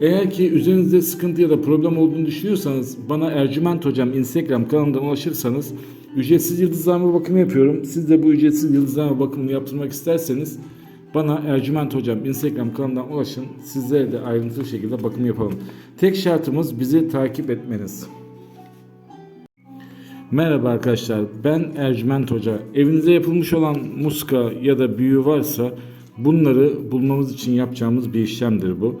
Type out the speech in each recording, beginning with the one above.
Eğer ki üzerinizde sıkıntı ya da problem olduğunu düşünüyorsanız bana Ercüment Hocam Instagram kanalından ulaşırsanız ücretsiz yıldızlama bakımı yapıyorum. Siz de bu ücretsiz yıldızlama bakımını yaptırmak isterseniz bana Ercüment Hocam Instagram kanalından ulaşın. Sizlere de ayrıntılı şekilde bakım yapalım. Tek şartımız bizi takip etmeniz. Merhaba arkadaşlar ben Ercüment Hoca. Evinize yapılmış olan muska ya da büyü varsa bunları bulmamız için yapacağımız bir işlemdir bu.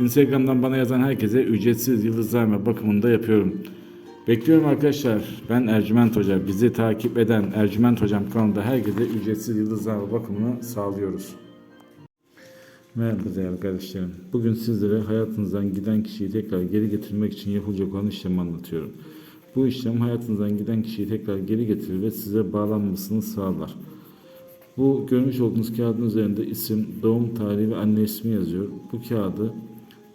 Instagram'dan bana yazan herkese ücretsiz yıldızlama bakımını da yapıyorum. Bekliyorum arkadaşlar. Ben Ercüment Hoca. Bizi takip eden Ercüment Hocam kanalında herkese ücretsiz yıldızlama bakımını sağlıyoruz. Merhaba değerli kardeşlerim. Bugün sizlere hayatınızdan giden kişiyi tekrar geri getirmek için yapılacak olan işlemi anlatıyorum. Bu işlem hayatınızdan giden kişiyi tekrar geri getirir ve size bağlanmasını sağlar. Bu görmüş olduğunuz kağıdın üzerinde isim, doğum tarihi ve anne ismi yazıyor. Bu kağıdı